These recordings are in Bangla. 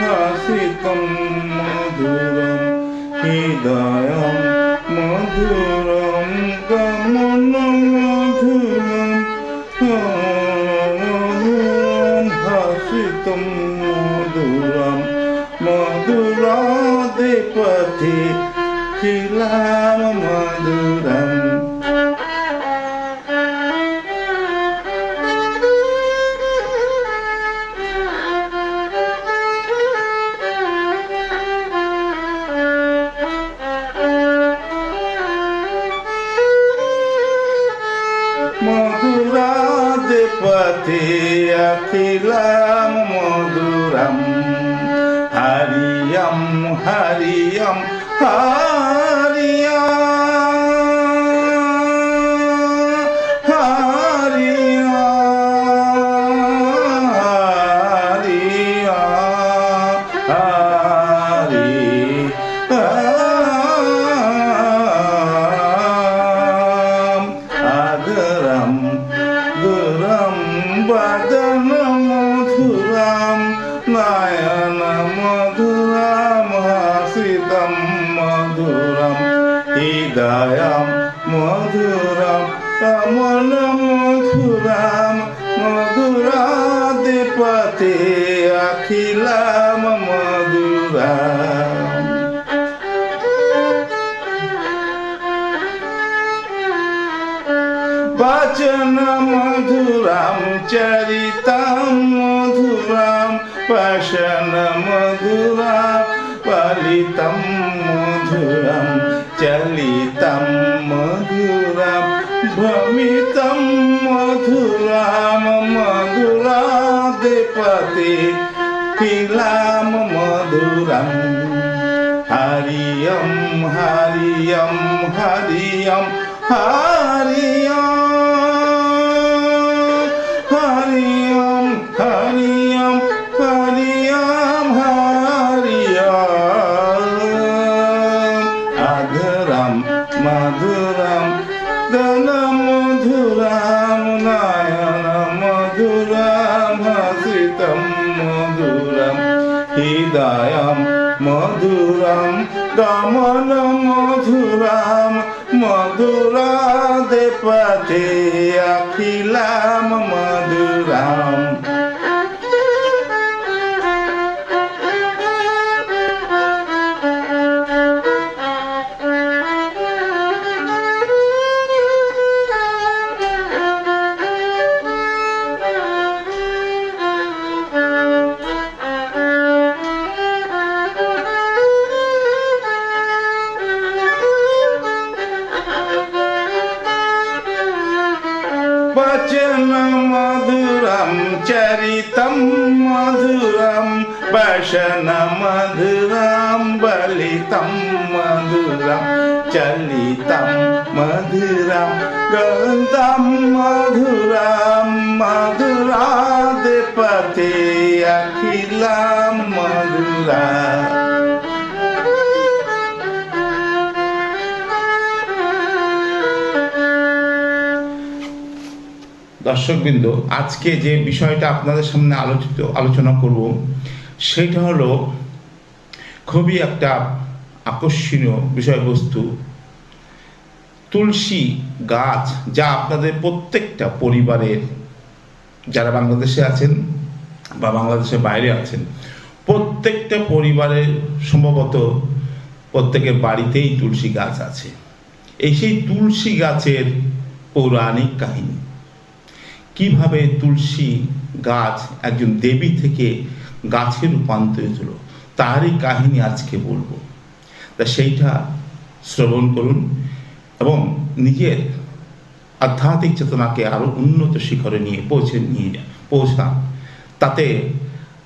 হাসিতম মধুরম হৃদয়ম মধুরম গমন মধুরম মধুরম হাসিতম মধুরম মধুরাদিপতি খিলাম মধুরম হরিয়ম হরিয়া হরিয়া হরিয়া হরি আদরম দুরম বদন মধুরম নয়ন মধুরম अमृतं मधुरं हृदयं मधुरं कमलं मधुरं मधुराधिपते अखिलं मधुरा वचन मधुरं चरितं मधुरं पशन मधुरा फलितं मधुरं चलितं मधुरं भ्रमितं मधुरं मधुराधिपति किलां मधुरम् हरियं हरियं हरियं हरियं સાથે અખિલામમાં वचन मधुरं चरितं मधुरं वशन मधुरं बलितं मधुरं चलितं मधुरं गन्धं मधुरं मधुराधिपति अखिलं मधुरा দর্শকবৃন্দ, আজকে যে বিষয়টা আপনাদের সামনে আলোচিত, আলোচনা করব, সেটা হলো খুবই একটা আকর্ষণীয় বিষয়বস্তু, তুলসী গাছ যা আপনাদের প্রত্যেকটা পরিবারের, যারা বাংলাদেশে আছেন বা বাংলাদেশের বাইরে আছেন, প্রত্যেকটা পরিবারের সম্ভবত প্রত্যেকের বাড়িতেই তুলসী গাছ আছে। এই সেই তুলসী গাছের পৌরাণিক কাহিনী। কীভাবে তুলসী গাছ একজন দেবী থেকে গাছে রূপান্তরিত হলো, তারই কাহিনী আজকে বলব। তা সেইটা শ্রবণ করুন এবং নিজের আধ্যাত্মিক চেতনাকে আরও উন্নত শিখরে নিয়ে পৌঁছে নিয়ে পৌঁছান। তাতে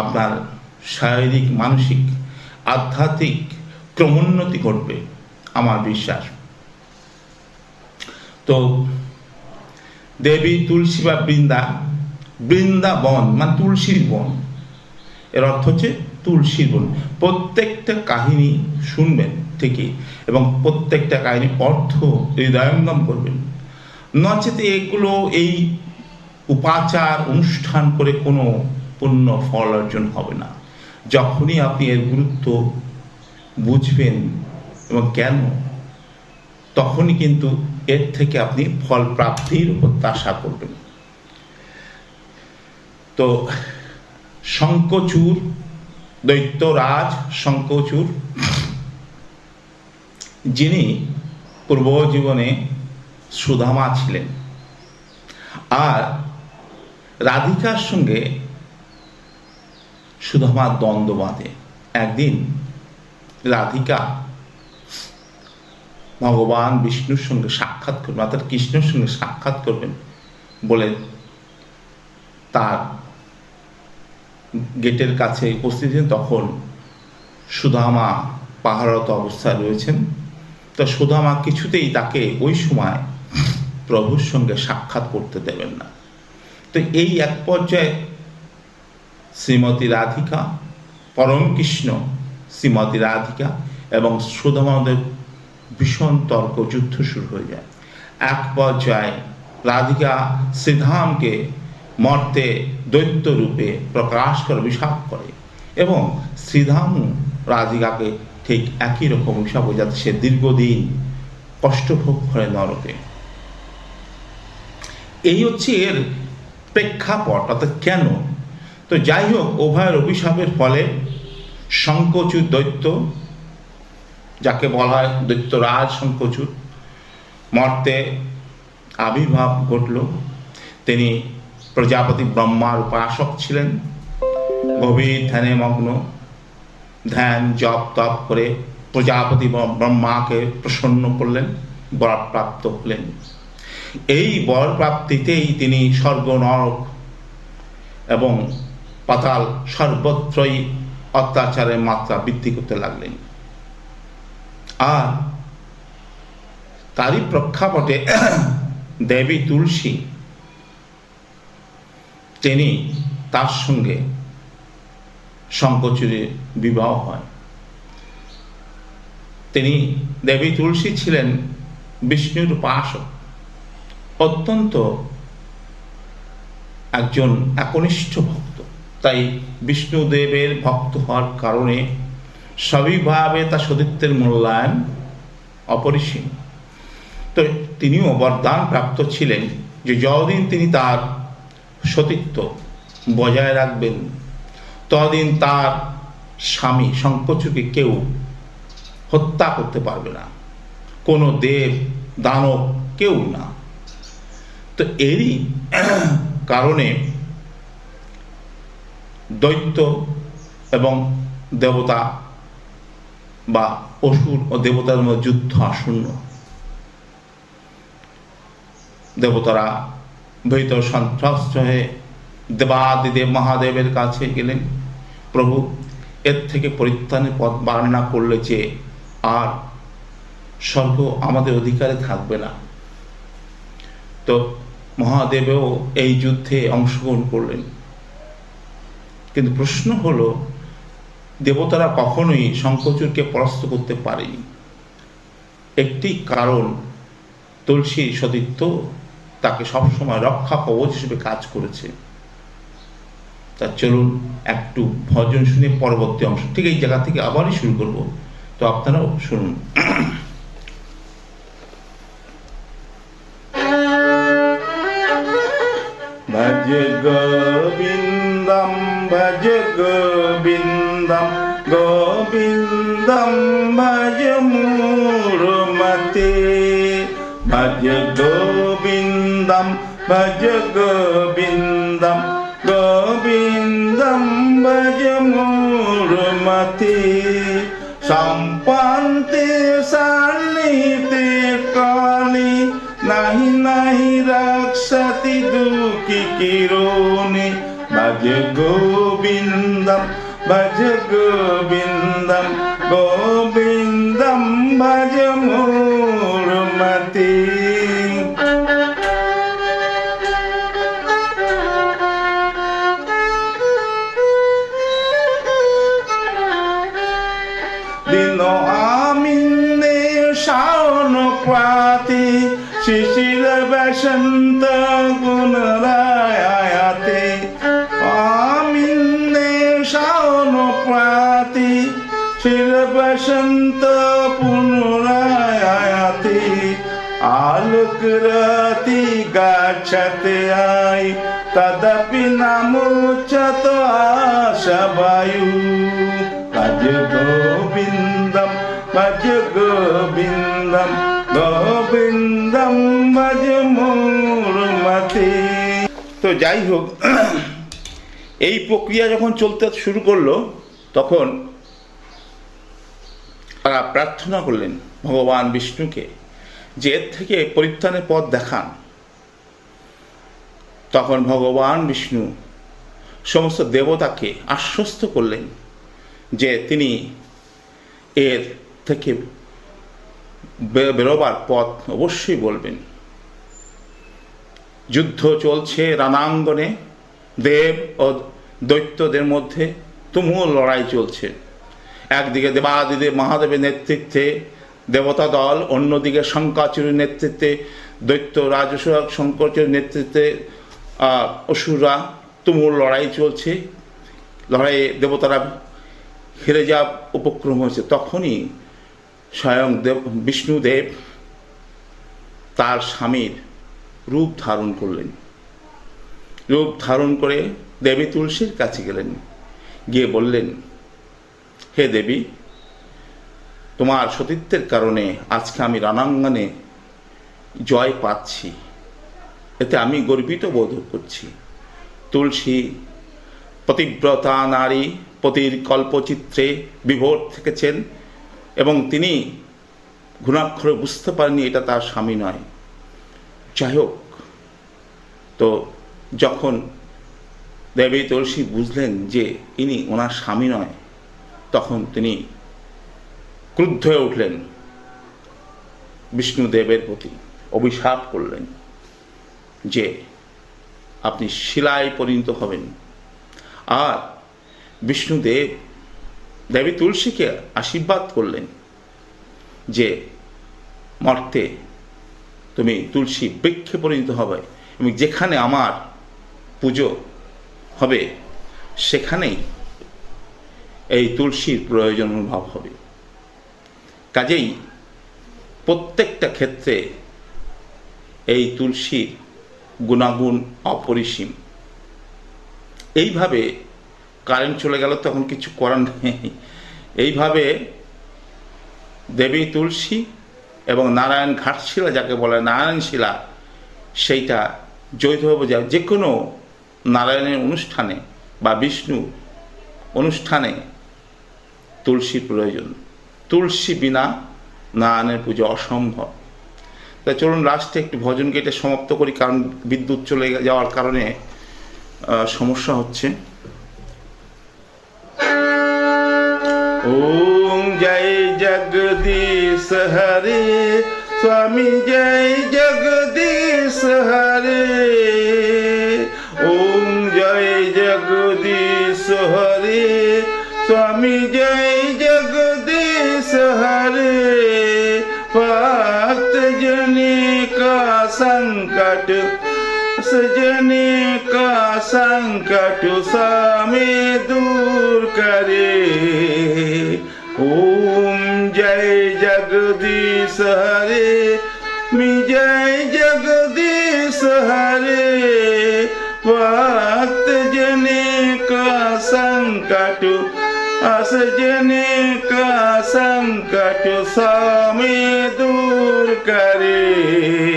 আপনার শারীরিক, মানসিক, আধ্যাত্মিক ক্রমোন্নতি ঘটবে, আমার বিশ্বাস। তো দেবী তুলসী বা বৃন্দা, বৃন্দাবন মানে তুলসীর বন। এর অর্থ হচ্ছে তুলসীর বন। প্রত্যেকটা কাহিনী শুনবেন ঠিকই, এবং প্রত্যেকটা কাহিনী অর্থ হৃদয়ঙ্গম করবেন। নচেত এগুলো এই উপাচার অনুষ্ঠান করে কোনো পূর্ণ ফল অর্জন হবে না। যখনই আপনি এর গুরুত্ব বুঝবেন এবং কেন তখনই কিন্তু এর থেকে আপনি ফল প্রাপ্তির প্রত্যাশা করবেন তো শঙ্কচূর, দৈত্যরাজ শঙ্কচূর, যিনি পূর্ব জীবনে সুধামা ছিলেন, আর রাধিকার সঙ্গে সুদামা দ্বন্দ্ব বাঁধে। একদিন রাধিকা ভগবান বিষ্ণুর সঙ্গে সাক্ষাৎ করবেন, অর্থাৎ কৃষ্ণের সঙ্গে সাক্ষাৎ করবেন বলে তার গেটের কাছে উপস্থিত তখন সুদামা পাহারত অবস্থায় রয়েছেন। তো সুদামা কিছুতেই তাকে ওই সময় প্রভুর সঙ্গে সাক্ষাৎ করতে দেবেন না। তো এই এক পর্যায়ে শ্রীমতী রাধিকা, পরম কৃষ্ণ শ্রীমতী রাধিকা এবং সুদামাদের ভীষণ তর্ক, যুদ্ধ শুরু হয়ে যায়। এক পর্যায়ে রাধিকা শ্রীধামকে মর্তে দৈত্য রূপে প্রকাশ করে অভিশাপ করে এবং শ্রীধামও রাধিকাকে ঠিক একই রকম অভিশাপ করে যাতে সে দীর্ঘদিন কষ্টভোগ করে নরকে। এই হচ্ছে এর প্রেক্ষাপট, অর্থাৎ কেন? তো যাই হোক, উভয়ের অভিশাপের ফলে শঙ্কচুর দৈত্য বলা হয় দৈত্যরাজ শঙ্কচুর মর্তে আবির্ভাব ঘটল। তিনি প্রজাপতি ব্রহ্মার উপাসক ছিলেন। গভীর ধ্যানে মগ্ন। ধ্যান জপ তপ করে প্রজাপতি ব্রহ্মাকে প্রসন্ন করলেন, বরপ্রাপ্ত হলেন। এই বর প্রাপ্তিতেই তিনি স্বর্গ নরক এবং পাতাল সর্বত্রই অত্যাচারের মাত্রা বৃদ্ধি করতে লাগলেন। আর তারই প্রেক্ষাপটে দেবী তুলসী, তিনি তার সঙ্গে শঙ্কচুরে বিবাহ হয়। তিনি দেবী তুলসী ছিলেন বিষ্ণুর উপাসক, অত্যন্ত একজন একনিষ্ঠ ভক্ত। তাই বিষ্ণুদেবের ভক্ত হওয়ার কারণে স্বাভাবিকভাবে তার সতীত্বের মূল্যায়ন অপরিসীম। তো তিনিও বরদান প্রাপ্ত ছিলেন যে যতদিন তিনি তার সতীত্ব বজায় রাখবেন, ততদিন তার স্বামী শঙ্কচুকে কেউ হত্যা করতে পারবে না। কোনো দেব, দানব কেউ না। তো এরই কারণে দৈত্য এবং দেবতা বা অসুর ও দেবতার মধ্যে যুদ্ধ আসন্ন। দেবতারা ভীত সন্ত্রস্ত হয়ে দেবাদিদেব মহাদেবের কাছে গেলেন। প্রভু, এর থেকে পরিত্রাণের পথ বার্ণনা করলে যে আর স্বর্গ আমাদের অধিকারে থাকবে না। তো মহাদেবেও এই যুদ্ধে অংশগ্রহণ করলেন। কিন্তু প্রশ্ন হলো দেবতারা কখনোই শঙ্কচুরকে পরাস্ত করতে পারেনি। একটি কারণ তুলসী সতীত্ব তাকে সবসময় রক্ষা কবচ হিসেবে কাজ করেছে। তা চলুন একটু ভজন শুনে পরবর্তী অংশ, ঠিক এই জায়গা থেকে আবারই শুরু করব। তো আপনারাও শুনুন। जम्भजमूरुमते भज गोविन्दं भज गोविन्दं गोविन्दं भज मूरुमते सम्पन्ते सन्निते काले नहि नहि रक्षति दुःखि किरोनि भज गोविन्दं भज गोविन्दम् come গাছাতে আই তদপি নামোচত আশা বায়ু ভজ গোবিন্দম ভজ গোবিন্দম গোবিন্দম ভজ মূর্মতে তো যাই হোক, এই প্রক্রিয়া যখন চলতে শুরু করল, তখন তারা প্রার্থনা করলেন ভগবান বিষ্ণুকে। যে এর থেকে পরিত্রাণের পথ দেখান। তখন ভগবান বিষ্ণু সমস্ত দেবতাকে আশ্বস্ত করলেন যে তিনি এর থেকে বেরোবার পথ অবশ্যই বলবেন। যুদ্ধ চলছে রানাঙ্গনে, দেব ও দৈত্যদের মধ্যে তুমুল লড়াই চলছে। একদিকে দেবাদিদেব মহাদেবের নেতৃত্বে দেবতা দল, অন্যদিকে শঙ্কাচুরীর নেতৃত্বে দৈত্য রাজসূয় শঙ্করচুরীর নেতৃত্বে অসুররা তুমুল লড়াই চলছে। লড়াইয়ে দেবতারা হেরে যা উপক্রম হয়েছে। তখনই স্বয়ং দেব, বিষ্ণুদেব তার স্বামীর রূপ ধারণ করলেন। রূপ ধারণ করে দেবী তুলসীর কাছে গেলেন। গিয়ে বললেন, হে দেবী তোমার সতীত্বের কারণে আজকে আমি রণাঙ্গনে জয় পাচ্ছি। এতে আমি গর্বিত বোধ করছি। তুলসী, পতিব্রতা নারী, পতির কল্পচিত্রে বিভোর থেকেছেন এবং তিনি ঘুণাক্ষরে বুঝতে পারেননি এটা তার স্বামী নয়। যাই হোক, তো যখন দেবী তুলসী বুঝলেন যে ইনি ওনার স্বামী নয়, তখন তিনি ক্রুদ্ধ হয়ে উঠলেন বিষ্ণুদেবের প্রতি, অভিশাপ করলেন যে আপনি শিলায় পরিণত হবেন। আর বিষ্ণুদেব দেবী তুলসীকে আশীর্বাদ করলেন যে, মর্তে তুমি তুলসী বৃক্ষে পরিণত হবে এবং যেখানে আমার পুজো হবে, সেখানেই এই তুলসীর প্রয়োজন অনুভব হবে। কাজেই প্রত্যেকটা ক্ষেত্রে এই তুলসীর গুণাগুণ অপরিসীম। এইভাবে কারেন্ট চলে গেল, তখন কিছু করার নেই। এইভাবে দেবী তুলসী এবং নারায়ণ ঘাটশিলা যাকে বলে নারায়ণ শিলা সেইটা যৌথভাবে যা যে কোনো নারায়ণের অনুষ্ঠানে বা বিষ্ণু অনুষ্ঠানে তুলসীর প্রয়োজন। তুলসী বিনা নারায়ণের পুজো অসম্ভব। তাই চলুন লাস্টে একটু ভজন গেটে সমাপ্ত করি, কারণ বিদ্যুৎ চলে যাওয়ার কারণে সমস্যা হচ্ছে। ওম জয় জগদীশ হরে, স্বামী জয় জগদীশ হরে। सजने का संकट सामे दूर करे। ओम जय जगदीश हरे जय जगदीश हरे। भक्त जने का संकट असजने का संकट सामे दूर करे।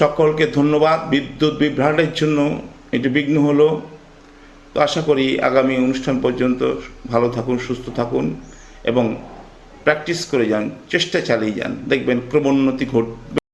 সকলকে ধন্যবাদ। বিদ্যুৎ বিভ্রাটের জন্য একটু বিঘ্ন হলো। তো আশা করি আগামী অনুষ্ঠান পর্যন্ত ভালো থাকুন, সুস্থ থাকুন এবং প্র্যাকটিস করে যান, চেষ্টা চালিয়ে যান। দেখবেন ক্রমোন্নতি ঘটবে।